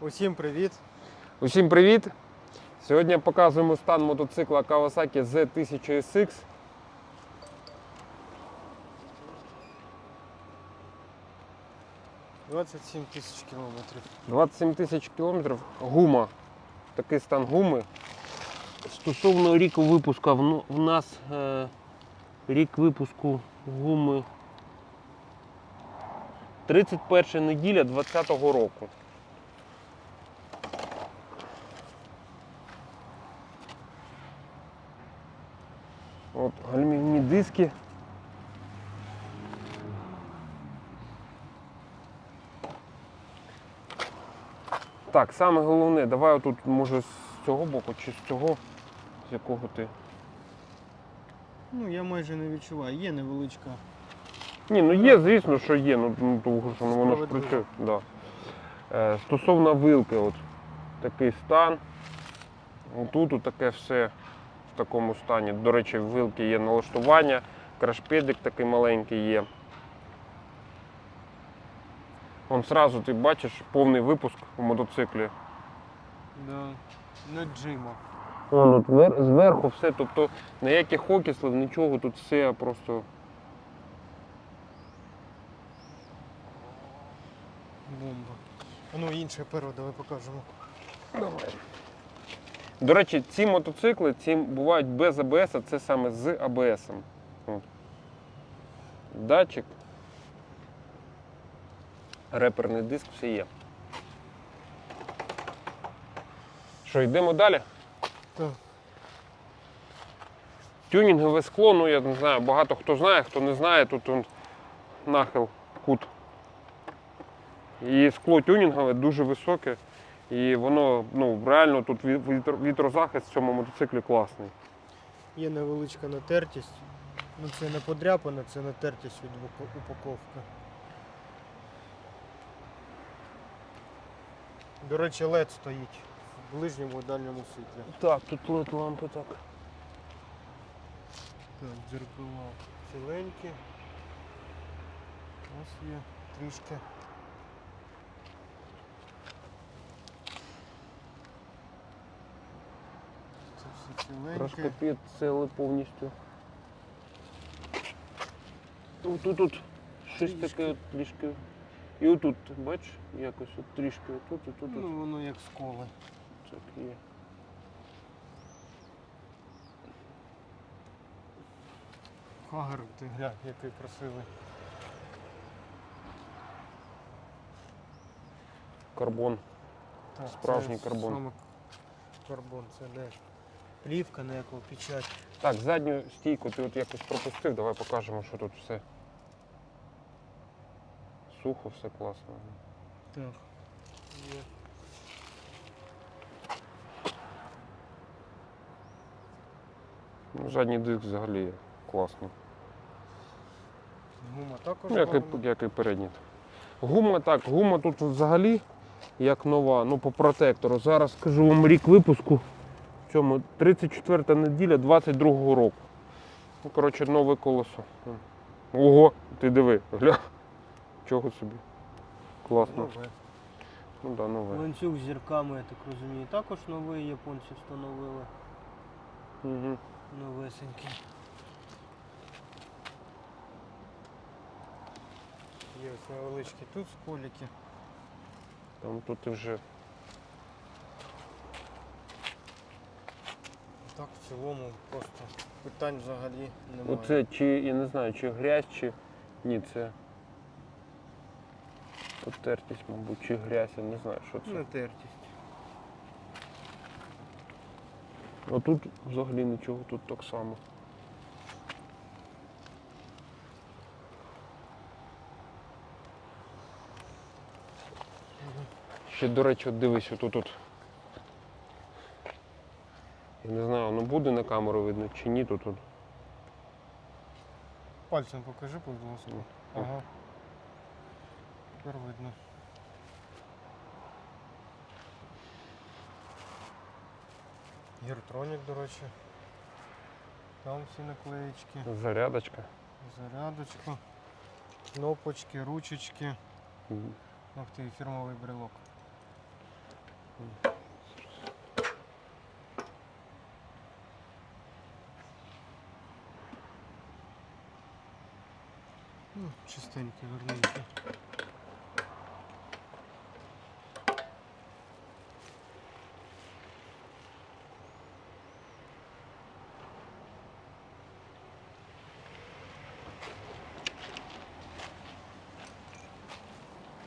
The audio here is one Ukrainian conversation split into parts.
Усім привіт! Усім привіт! Сьогодні показуємо стан мотоцикла Kawasaki Z1000SX. – 27 тисяч кілометрів. 27 тисяч кілометрів. Гума. Такий стан гуми. Стосовно ріку випуску, в ну- в нас е, рік випуску гуми 31 неділя 2020 року. От гальмівні диски. Так, саме головне, давай тут може з цього боку чи з цього, з якого ти. Ну, я майже не відчуваю. Є невеличка. Ні, ну є, звісно, що є, ну, ну тому що воно ж працює. Да. Е, стосовно вилки, от такий стан. Тут таке все такому стані. До речі, в вилки є налаштування, крашпедик такий маленький є. Вон зразу ти бачиш повний випуск у мотоциклі. Да. Не джима. Вон, от зверху все, тобто ніяких окислів, нічого, тут все просто. Бомба. А ну інше перо, давай покажемо. Давай. До речі, ці мотоцикли ці бувають без АБС, а це саме з АБС. От. Датчик. Реперний диск, все є. Що, йдемо далі? Так. Тюнінгове скло, ну я не знаю, багато хто знає, хто не знає, тут он нахил, кут. І скло тюнінгове дуже високе. І воно ну, реально тут вітрозахист в цьому мотоциклі класний. Є невеличка натертість. Ну це не подряпана, це натертість від упаковки. До речі, LED стоїть в ближньому і дальньому світлі. Так, тут лед лампи так. Так, дзеркала ціленькі. Ось є трішки. Проскопіт цели повністю. Тут, тут, тут щось таке от трішки. І отут, бачиш, якось от трішки отут, і тут, Ну, воно як сколи. так є. Хагер, ти глянь, який красивий. Карбон. Так, Справжній це карбон. Саме карбон, це не плівка, не якого печать. Так, задню стійку ти от якось пропустив, давай покажемо, що тут все. Сухо, все класно. Так. Є. Ну, задній диск взагалі класний. Гума також. Ну, як, гарна. і, як і передній. Гума так, гума тут взагалі як нова, ну по протектору. Зараз скажу вам рік випуску. Цьому 34 неділя 22-го року. Ну, коротше, нове колесо. Ого, ти диви, гля. Чого собі? Класно. Нове. Ну да, нове. Ланцюг з зірками, я так розумію, також новий японці встановили. Угу. Новесенький. Є ось невеличкі тут сколіки. Там тут і вже Так, в цілому просто питань взагалі немає. Оце чи я не знаю, чи грязь, чи. Ні, це. Потертість, мабуть, чи грязь, я не знаю, що це. Натертість. А тут взагалі нічого, тут так само. Ще, до речі, дивись, отут. От. Я не знаю, воно буде на камеру видно чи ні тут. Пальцем покажи, будь ласка. Ну, Ага. Тепер видно. Гіртронік, до речі. Там всі наклеєчки, Зарядочка. зарядочка, кнопочки, ручечки. Ух ти, фірмовий брелок. Чистенькі, гарненькі.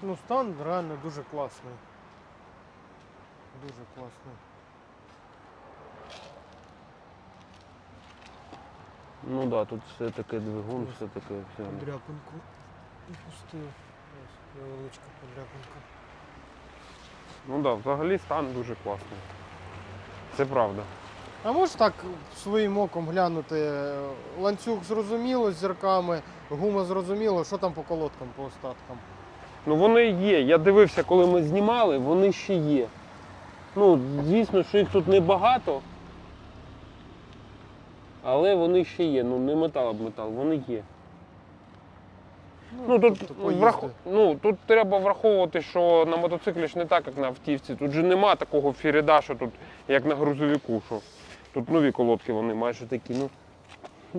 Ну, стан реально дуже класний. Дуже класний. Ну так, да, тут все таке двигун, все таке все. Подряпинку пустив. Ось невеличка подряпинка. Ну так, да, взагалі стан дуже класний. Це правда. А можеш так своїм оком глянути? Ланцюг зрозуміло з зірками, гума зрозуміло, що там по колодкам, по остаткам? Ну вони є. Я дивився, коли ми знімали, вони ще є. Ну, звісно, що їх тут небагато. Але вони ще є. Ну, не метал об метал, вони є. Ну тут, тобто врах... ну, тут треба враховувати, що на мотоциклі ж не так, як на автівці. Тут же нема такого фіріда, що тут, як на грузовику. Що тут нові колодки, вони майже такі. Ну.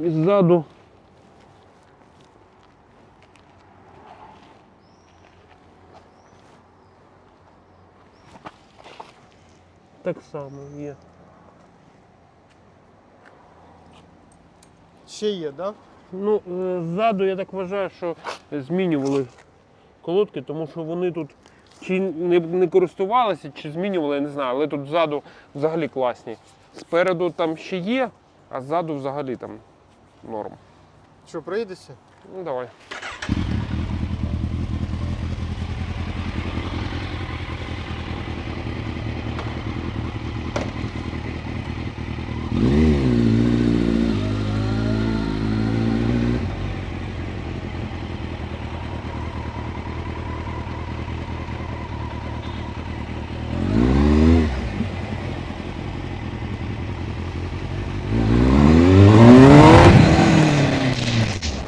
І ззаду. Так само є. Ще є, так? Да? Ну, е, ззаду я так вважаю, що змінювали колодки, тому що вони тут чи не, не користувалися, чи змінювали, я не знаю, але тут ззаду взагалі класні. Спереду там ще є, а ззаду взагалі там норм. Що, проїдешся? Ну давай.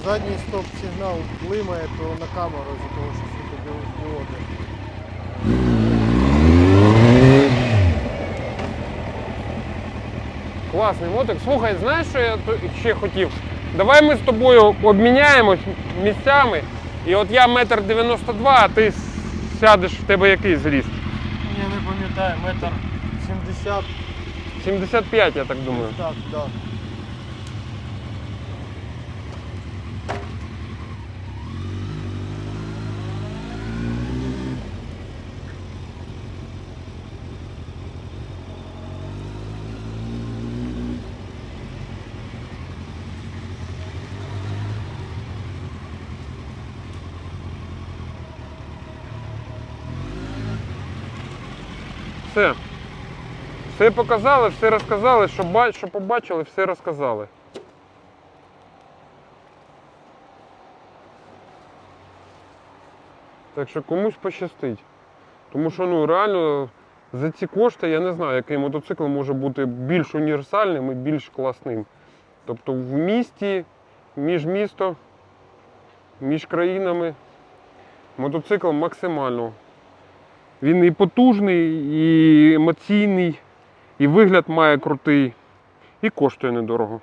Задній стоп-сигнал блимає, то на камеру за того, що світлодіоди. Класний мотик. Слухай, знаєш, що я ще хотів? Давай ми з тобою обміняємось місцями. І от я метр дев'яносто два, а ти сядеш в тебе який зріст? Я не пам'ятаю, метр 70, 75, я так думаю. так, да. Все. Все показали, все розказали, що, ба- що побачили, все розказали. Так що комусь пощастить. Тому що ну реально за ці кошти я не знаю, який мотоцикл може бути більш універсальним і більш класним. Тобто в місті, між місто, між країнами мотоцикл максимально він і потужний, і емоційний, і вигляд має крутий, і коштує недорого.